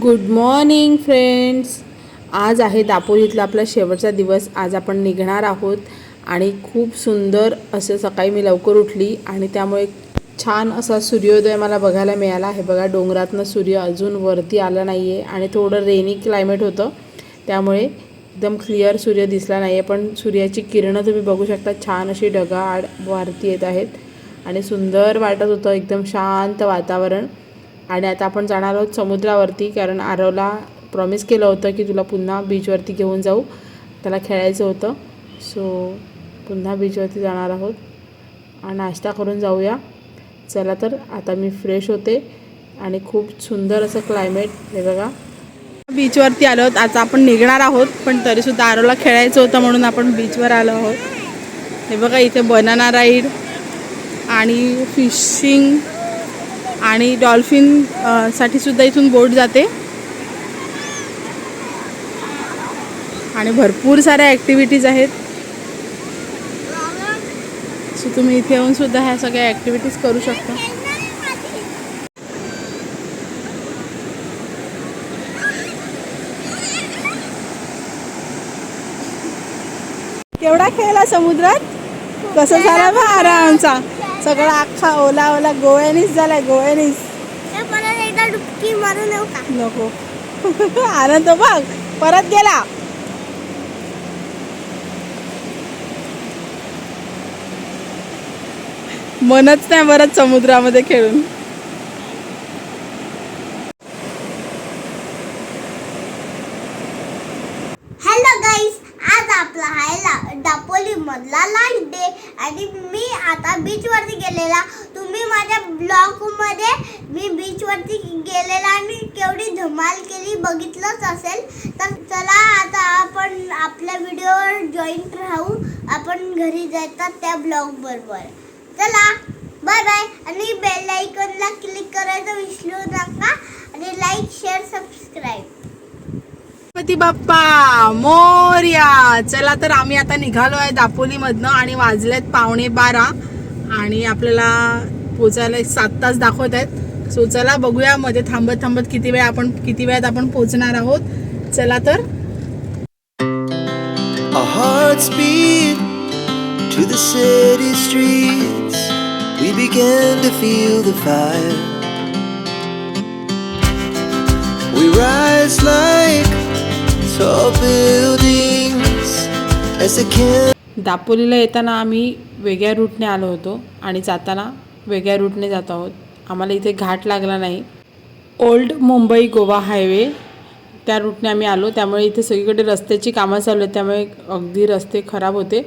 Good morning friends आज आहे दापोलीतला आपला शेवटचा दिवस. आज आपण निघणार आहोत आणि खूप सुंदर असं सकाळी मी लवकर उठली आणि त्यामुळे छान असा सूर्योदय मला बघायला मिळाला. आहे बघा डोंगरातनं सूर्य अजून वरती आला नाही आहे आणि थोडं रेनी क्लायमेट होतं. त्यामुळे एकदम क्लिअर सूर्य दिसला नाही आहे पण सूर्याची किरणं तुम्ही बघू शकता. छान अशी ढगाळ वरती येत आहेत आणि सुंदर वाटत होतं. एकदम शांत वातावरण. आणि आता आपण जाणार आहोत समुद्रावरती कारण आरवला प्रॉमिस केलं होतं की तुला पुन्हा बीचवरती घेऊन जाऊ. त्याला खेळायचं होतं. सो पुन्हा बीचवरती जाणार आहोत. आणि नाश्ता करून जाऊया. चला तर आता मी फ्रेश होते. आणि खूप सुंदर असं क्लायमेट हे बघा. बीचवरती आलो आहोत. आता आपण निघणार आहोत. पण तरीसुद्धा आरोला खेळायचं होतं म्हणून आपण बीचवर आलो आहोत. हे बघा इथे बनाना राईड आणि फिशिंग आणि डॉल्फिनसाठी सुद्धा इथून बोट जाते. आणि भरपूर साऱ्या ॲक्टिव्हिटीज आहेत. सो तुम्ही इथे येऊन सुद्धा ह्या सगळ्या ॲक्टिव्हिटीज करू शकता. केवढा खेळला समुद्रात? कसं झाला बा आरामचा? सगळा अख्खा ओला ओला गोव्यानीच झालाय गोव्यानीच. परत एकदा डुबकी नको आनंद बघ. परत गेला. मनच नाही बरंच समुद्रामध्ये खेळून. हॅलो गाईस आज आपला आहे ला दापोली मधला लास्ट डे आणि आता बीच वरती गेलेला. तुम्ही माझ्या ब्लॉगमध्ये मी बीच वरती गेलेला आणि केवढी धमाल केली बघितलंच असेल. तर चला आता आपण आपल्या व्हिडिओवर जॉईंट राहू. आपण घरी जायचा त्या ब्लॉग बरोबर. चला बाय बाय आणि बेल आयकॉनला क्लिक करायचं विसरू नका. आणि like share subscribe Ganpati Bappa Morya. चला तर आम्ही आता निघालो आहे दापोलीमधनं आणि वाजलेत पावणे बारा. आणि आपल्याला पोचायला सात तास दाखवत आहेत. सो चला बघूया मध्ये थांबत थांबत किती वेळ आपण किती वेळात आपण पोचणार आहोत. चला तर. To the city streets, we began to feel the fire. We rise like tall buildings दापोलीला येताना आम्ही वेगळ्या रूटने आलो होतो आणि जाताना वेगळ्या रूटने जात आहोत. आम्हाला इथे घाट लागला नाही. ओल्ड मुंबई गोवा हायवे त्या रूटने आम्ही आलो. त्यामुळे इथे सगळीकडे रस्त्याची कामं चालू आहेत. त्यामुळे अगदी रस्ते खराब होते.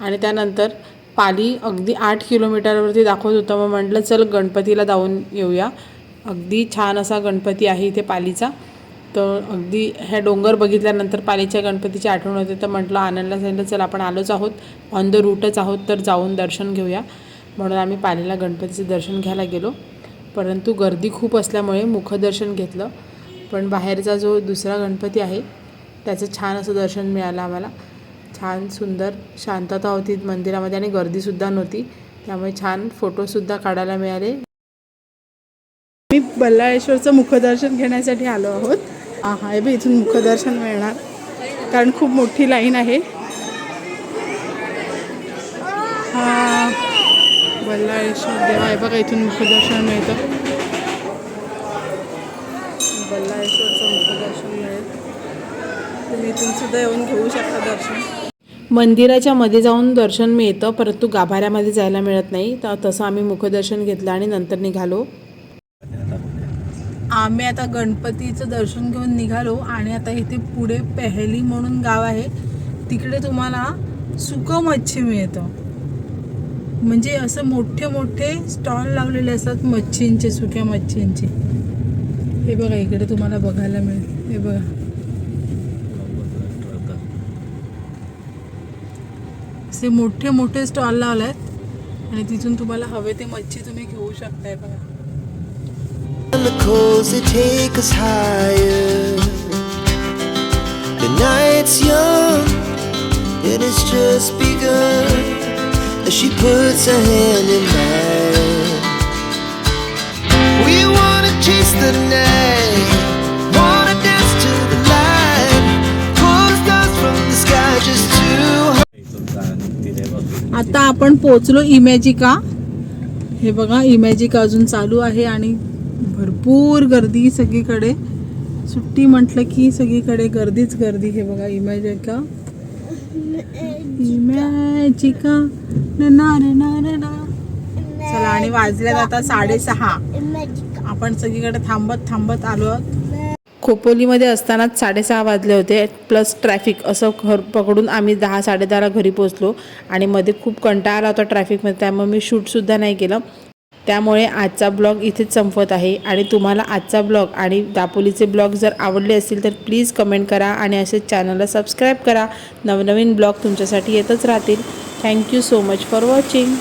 आणि त्यानंतर पाली अगदी आठ किलोमीटरवरती दाखवत होतं. मग म्हटलं चल गणपतीला जाऊन येऊया. अगदी छान असा गणपती आहे इथे पालीचा. तर अगदी ह्या डोंगर बघितल्यानंतर पालीच्या गणपतीची आठवण होते. तर म्हटलं आनंदला सांगितलं चल आपण आलोच आहोत. ऑन द रूटच आहोत तर जाऊन दर्शन घेऊया. म्हणून आम्ही पालीला गणपतीचं दर्शन घ्यायला गेलो. परंतु गर्दी खूप असल्यामुळे मुखदर्शन घेतलं. पण बाहेरचा जो दुसरा गणपती आहे त्याचं छान असं दर्शन मिळालं आम्हाला. छान सुंदर शांतता होती मंदिरामध्ये आणि गर्दीसुद्धा नव्हती. त्यामुळे छान फोटोसुद्धा काढायला मिळाले. मी बल्लाळेश्वरचं मुखदर्शन घेण्यासाठी आलो आहोत. हा हा हे बी इथून मुखदर्शन मिळणार. कारण खूप मोठी लाईन आहे. हा बल्लाळेश्वर देवा आहे बघा इथून मुखदर्शन मिळतं. बल्लाळेश्वरचं मुखदर्शन मिळेल. तुम्ही इथून सुद्धा येऊन घेऊ शकता दर्शन. मंदिराच्या मध्ये जाऊन दर्शन मिळतं परंतु गाभाऱ्यामध्ये जायला मिळत नाही. तर तसं आम्ही मुखदर्शन घेतलं आणि नंतर निघालो. आम्ही आता गणपतीचं दर्शन घेऊन निघालो आणि आता इथे पुढे पेहली म्हणून गाव आहे. तिकडे तुम्हाला सुकं मच्छी मिळतं. म्हणजे असं मोठे मोठे स्टॉल लावलेले असतात मच्छींचे सुक्या मच्छींचे. हे बघा इकडे तुम्हाला बघायला मिळेल. हे बघा. असे मोठे मोठे स्टॉल लावले आहेत आणि तिथून तुम्हाला हवे ते मच्छी तुम्ही घेऊ शकताय बघा. clothes that take us higher. The night's young, and it's just begun. As she puts her hand in mine, we wanna chase the night. Wanna dance to the light. Pulls down from the sky just to. आता आपण पोहोचलो इमॅजिका हे बघा इमॅजिका अजून चालू आहे आणि भरपूर गर्दी सगळीकडे. सुट्टी म्हटलं की सगळीकडे गर्दीच गर्दी हे बघा इमॅजिका इमॅजिका ना ना ना ना. चला आणि वाजल्यात आता साडेसहा. आपण सगळीकडे थांबत थांबत आलो आहोत. खोपोलीमध्ये असतानाच साडेसहा वाजले होते प्लस ट्रॅफिक. असं घर पकडून आम्ही दहा साडेदहाला घरी पोचलो आणि मध्ये खूप कंटाळा आला होता ट्रॅफिकमध्ये त्यामुळे मी शूटसुद्धा नाही केलं. त्यामुळे आजचा ब्लॉग इथेच संपवत आहे. आणि तुम्हाला आजचा ब्लॉग आणि दापोलीचे ब्लॉग जर आवडले असतील तर प्लीज कमेंट करा आणि असेच चॅनलला सबस्क्राईब करा. नवनवीन ब्लॉग तुमच्यासाठी येतच राहतील. Thank you so much for watching